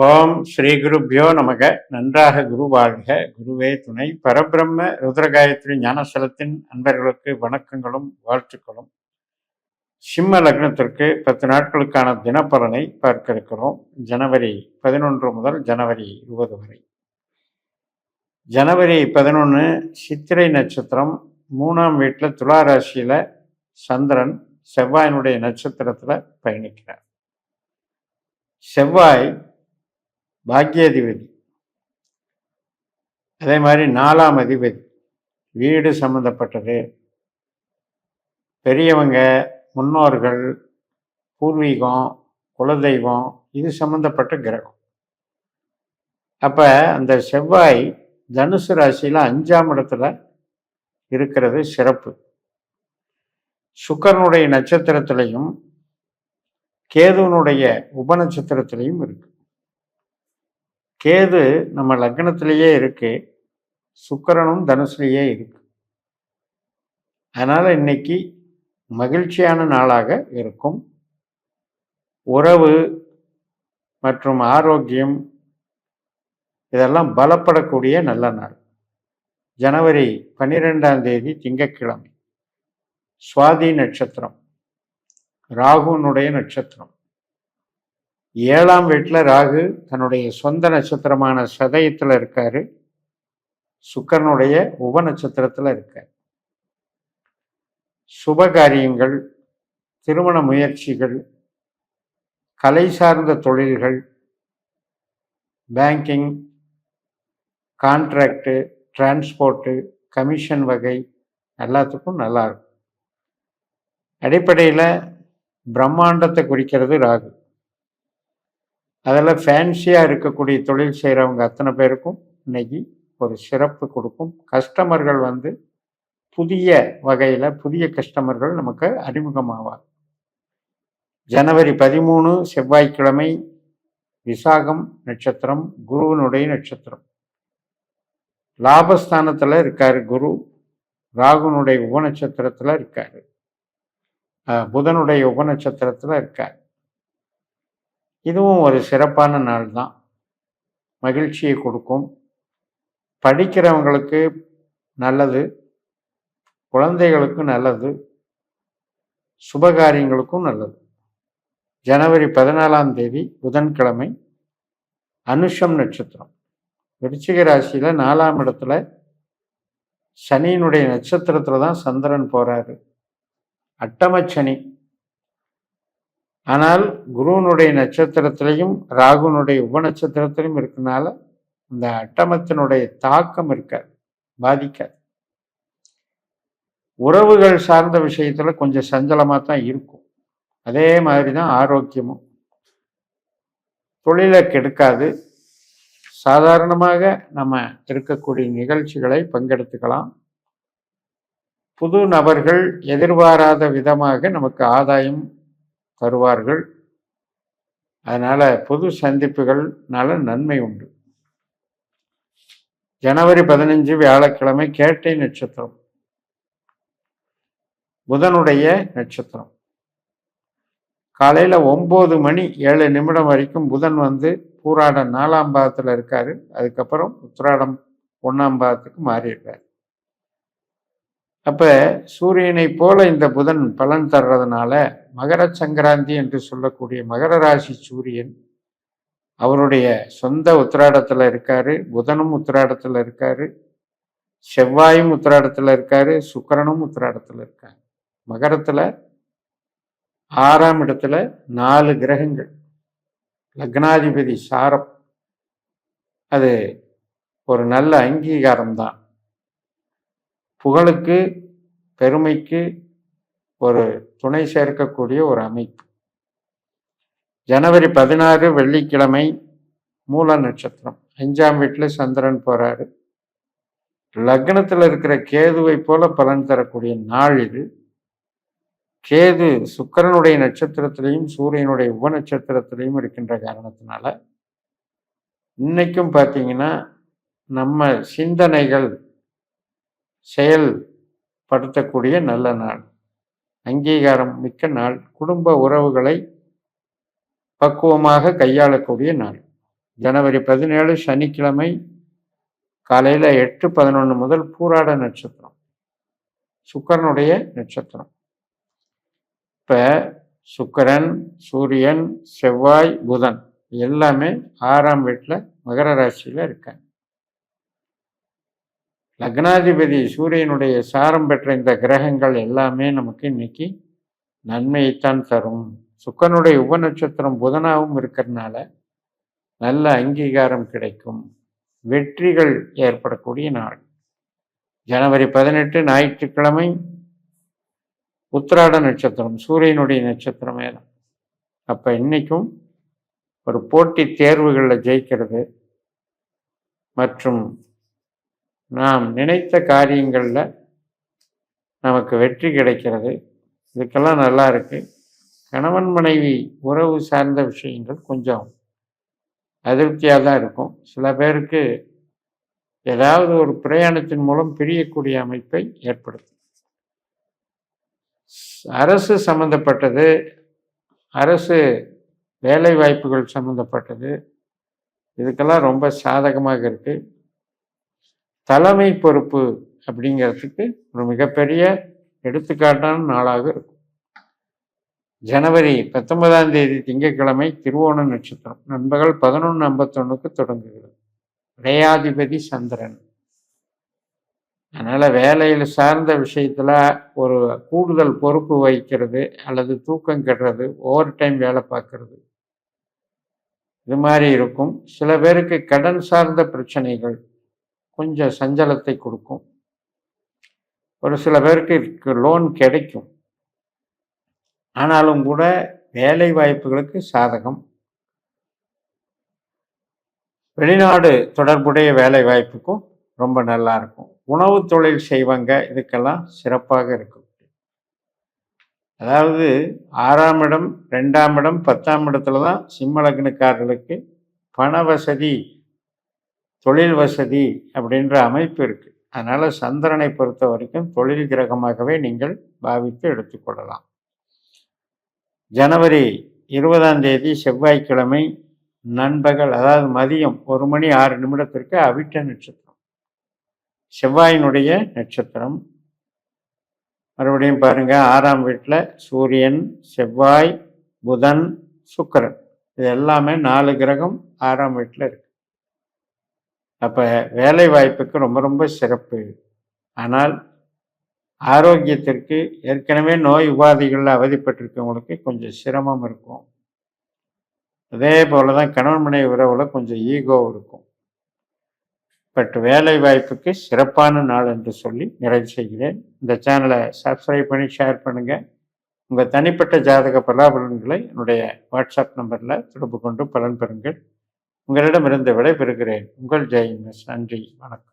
ஓம் ஸ்ரீ குருப்பியோ நமக. நன்றாக குரு வாழ்க. குருவே துணை. பரபிரம்ம ருத்ரகாயத்ரி ஞானசலத்தின் அன்பர்களுக்கு வணக்கங்களும் வாழ்த்துக்களும். சிம்ம லக்னத்திற்கு பத்து நாட்களுக்கான தினப்பலனை பார்க்க இருக்கிறோம் ஜனவரி பதினொன்று முதல் ஜனவரி இருபது வரை. ஜனவரி பதினொன்று சித்திரை நட்சத்திரம் மூணாம் வீட்டில் துலா ராசியில் சந்திரன் செவ்வாயினுடைய நட்சத்திரத்தில் பயணிக்கிறார். செவ்வாய் பாக்கியாதிபதி. அதே மாதிரி நாலாம் அதிபதி. வீடு சம்மந்தப்பட்டது பெரியவங்க முன்னோர்கள் பூர்வீகம் குலதெய்வம் இது சம்மந்தப்பட்ட கிரகம். அப்போ அந்த செவ்வாய் தனுசு ராசியில் அஞ்சாம் இடத்துல இருக்கிறது சிறப்பு. சுக்கரனுடைய நட்சத்திரத்திலையும் கேதுவனுடைய உபநட்சத்திரத்திலையும் இருக்கு. கேது நம்ம லக்னத்திலேயே இருக்கு. சுக்கரனும் தனுசுலேயே இருக்கு. அதனால் இன்னைக்கு மகிழ்ச்சியான நாளாக இருக்கும். உறவு மற்றும் ஆரோக்கியம் இதெல்லாம் பலப்படக்கூடிய நல்ல நாள். ஜனவரி பன்னிரெண்டாம் தேதி திங்கட்கிழமை. சுவாதி நட்சத்திரம். ராகுனுடைய நட்சத்திரம். ஏழாம் வீட்டில் ராகு தன்னுடைய சொந்த நட்சத்திரமான சதயத்தில் இருக்காரு. சுக்கரனுடைய உப நட்சத்திரத்தில் இருக்கார். சுபகாரியங்கள் திருமண முயற்சிகள் கலை சார்ந்த தொழில்கள் பேங்கிங் கான்ட்ராக்டு டிரான்ஸ்போர்ட்டு கமிஷன் வகை எல்லாத்துக்கும் நல்லாயிருக்கும் அடிப்படையில் பிரம்மாண்டத்தை குறிக்கிறது ராகு. அதில் ஃபேன்சியாக இருக்கக்கூடிய தொழில் செய்கிறவங்க அத்தனை பேருக்கும் இன்னைக்கு ஒரு சிறப்பு கொடுக்கும். கஸ்டமர்கள் வந்து புதிய வகையில் புதிய கஸ்டமர்கள் நமக்கு அறிமுகமாவார் ஜனவரி பதிமூணு செவ்வாய்க்கிழமை விசாகம் நட்சத்திரம் குருவினுடைய நட்சத்திரம். லாபஸ்தானத்தில் இருக்கார் குரு. ராகுனுடைய உபநட்சத்திரத்தில் இருக்கார். புதனுடைய உபநட்சத்திரத்தில் இருக்கார். இதுவும் ஒரு சிறப்பான நாள் தான். மகிழ்ச்சியை கொடுக்கும். படிக்கிறவங்களுக்கு நல்லது. குழந்தைகளுக்கும் நல்லது. சுபகாரியங்களுக்கும் நல்லது. ஜனவரி பதினாலாம் தேதி புதன்கிழமை அனுஷம் நட்சத்திரம். விருச்சிக ராசியில் நாலாம் இடத்துல சனியினுடைய நட்சத்திரத்தில் தான் சந்திரன் போகிறாரு அட்டமச்சனி ஆனால் குருவனுடைய நட்சத்திரத்திலையும் ராகுனுடைய உப நட்சத்திரத்திலையும் இருக்கனால இந்த அட்டமத்தினுடைய தாக்கம் இருக்காது பாதிக்காது. உறவுகள் சார்ந்த விஷயத்துல கொஞ்சம் சஞ்சலமாக தான் இருக்கும். அதே மாதிரி தான் ஆரோக்கியமும். தொழிலை கெடுக்காது. சாதாரணமாக நம்ம இருக்கக்கூடிய நிகழ்ச்சிகளை பங்கெடுத்துக்கலாம். புது நபர்கள் எதிர்பாராத விதமாக நமக்கு ஆதாயம் தருவார்கள். அதனால் புது சந்திப்புகள்னால நன்மை உண்டு. ஜனவரி பதினஞ்சு வியாழக்கிழமை கேட்டை நட்சத்திரம். புதனுடைய நட்சத்திரம். காலையில் ஒம்பது மணி ஏழு நிமிடம் வரைக்கும் புதன் வந்து பூராடம் நாலாம் பாதத்தில் இருக்காரு. அதுக்கப்புறம் உத்திராடம் ஒன்றாம் பாதத்துக்கு மாறிடுறார். அப்போ சூரியனை போல இந்த புதன் பலன் தர்றதுனால மகர சங்கராந்தி என்று சொல்லக்கூடிய மகர ராசி சூரியன் அவருடைய சொந்த உத்திராடத்தில் இருக்காரு புதனும் உத்திராடத்தில் இருக்காரு செவ்வாயும் உத்திராடத்தில் இருக்காரு சுக்கரனும் உத்திராடத்தில் இருக்காரு. மகரத்தில் ஆறாம் இடத்துல நாலு கிரகங்கள். லக்னாதிபதி சாரம். அது ஒரு நல்ல அங்கீகாரம் தான் புகழுக்கு பெருமைக்கு ஒரு துணை சேர்க்கக்கூடிய ஒரு அமைப்பு. ஜனவரி பதினாறு வெள்ளிக்கிழமை மூல நட்சத்திரம். அஞ்சாம் வீட்டில் சந்திரன் போறாரு. லக்னத்தில் இருக்கிற கேதுவை போல பலன் தரக்கூடிய நாள் இது. கேது சுக்கரனுடைய நட்சத்திரத்திலையும் சூரியனுடைய உப நட்சத்திரத்திலையும் இருக்கின்ற காரணத்தினால இன்னைக்கும் பார்த்தீங்கன்னா நம்ம சிந்தனைகள் செயல்படுத்தக்கூடிய நல்ல நாள். அங்கீகாரம் மிக்க நாள். குடும்ப உறவுகளை பக்குவமாக கையாளக்கூடிய நாள். ஜனவரி பதினேழு சனிக்கிழமை காலையில் எட்டு பதினொன்று முதல் பூராட நட்சத்திரம். சுக்கரனுடைய நட்சத்திரம். இப்போ சுக்கரன் சூரியன் செவ்வாய் புதன் எல்லாமே ஆறாம் வீட்டில் மகர ராசியில் இருக்காங்க. லக்னாதிபதி சூரியனுடைய சாரம் பெற்ற இந்த கிரகங்கள் எல்லாமே நமக்கு இன்னைக்கு நன்மையைத்தான் தரும். சுக்கனுடைய உப நட்சத்திரம் புதனாகவும் இருக்கிறதுனால நல்ல அங்கீகாரம் கிடைக்கும். வெற்றிகள் ஏற்படக்கூடிய நாள். ஜனவரி பதினெட்டு ஞாயிற்றுக்கிழமை உத்திராட நட்சத்திரம் சூரியனுடைய நட்சத்திரமே தான் அப்போ இன்னைக்கும் ஒரு போட்டி தேர்வுகளில் ஜெயிக்கிறது. மற்றும் நாம் நினைத்த காரியங்களில் நமக்கு வெற்றி கிடைக்கிறது. இதுக்கெல்லாம் நல்லா இருக்குது கணவன் மனைவி உறவு சார்ந்த விஷயங்கள் கொஞ்சம் அதிருப்தியாக தான் இருக்கும். சில பேருக்கு ஏதாவது ஒரு பிரயாணத்தின் மூலம் பிரியக்கூடிய அமைப்பை ஏற்படுத்தும். அரசு சம்பந்தப்பட்டது அரசு வேலை வாய்ப்புகள் சம்பந்தப்பட்டது இதுக்கெல்லாம் ரொம்ப சாதகமாக இருக்குது தலைமை பொறுப்பு அப்படிங்கிறதுக்கு ஒரு மிகப்பெரிய எடுத்துக்காட்டான நாளாக இருக்கும். ஜனவரி பத்தொன்பதாம் தேதி திங்கட்கிழமை திருவோண நட்சத்திரம். நண்பகல் பதினொன்று ஐம்பத்தொன்னுக்கு தொடங்குகிறது. விளையாதிபதி சந்திரன். அதனால் வேலையில் சார்ந்த விஷயத்தில் ஒரு கூடுதல் பொறுப்பு வகிக்கிறது அல்லது தூக்கம் கெடுறது ஓவர் டைம் வேலை பார்க்கறது. இது மாதிரி இருக்கும். சில பேருக்கு கடன் சார்ந்த பிரச்சனைகள் கொஞ்சம் சஞ்சலத்தை கொடுக்கும். ஒரு சில பேருக்கு லோன் கிடைக்கும். ஆனாலும் கூட வேலை வாய்ப்புகளுக்கு சாதகம். வெளிநாடு தொடர்புடைய வேலை வாய்ப்புக்கும் ரொம்ப நல்லா இருக்கும். உணவு தொழில் செய்வாங்க இதுக்கெல்லாம் சிறப்பாக இருக்கும். அதாவது ஆறாம் இடம் ரெண்டாம் இடம் பத்தாம் இடத்துல தான் சிம்ம லக்னக்காரர்களுக்கு பண வசதி தொழில் வசதி அப்படின்ற அமைப்பு இருக்குது அதனால் சந்திரனை பொறுத்த வரைக்கும் தொழில் கிரகமாகவே நீங்கள் பாவித்து எடுத்துக்கொள்ளலாம் ஜனவரி இருபதாம் தேதி செவ்வாய்க்கிழமை நண்பகல் அதாவது மதியம் ஒரு மணி ஆறு நிமிடத்திற்கு அவிட்ட நட்சத்திரம். செவ்வாயினுடைய நட்சத்திரம். மறுபடியும் பாருங்க ஆறாம் வீட்டில் சூரியன் செவ்வாய் புதன் சுக்கிரன். இது எல்லாமே நாலு கிரகம் ஆறாம் வீட்டில் இருக்கு. அப்போ வேலை வாய்ப்புக்கு ரொம்ப ரொம்ப சிறப்பு. ஆனால் ஆரோக்கியத்திற்கு ஏற்கனவே நோய் உபாதைகளில் அவதிப்பட்டிருக்கவங்களுக்கு கொஞ்சம் சிரமம் இருக்கும். அதே போல தான் கணவன் மனைவி கொஞ்சம் ஈகோ இருக்கும். பட் வேலை வாய்ப்புக்கு சிறப்பான நாள் என்று சொல்லி நிறைவு செய்கிறேன். இந்த சேனலை சப்ஸ்கிரைப் பண்ணி ஷேர் பண்ணுங்கள் உங்கள் தனிப்பட்ட ஜாதக பலாபலன்களை என்னுடைய வாட்ஸ்அப் நம்பரில் தொடர்பு கொண்டு பலன் பெறுங்கள். உங்களிடமிருந்து விடை பெறுகிறேன் உங்கள் ஜெய் மிஸ். நன்றி. வணக்கம்.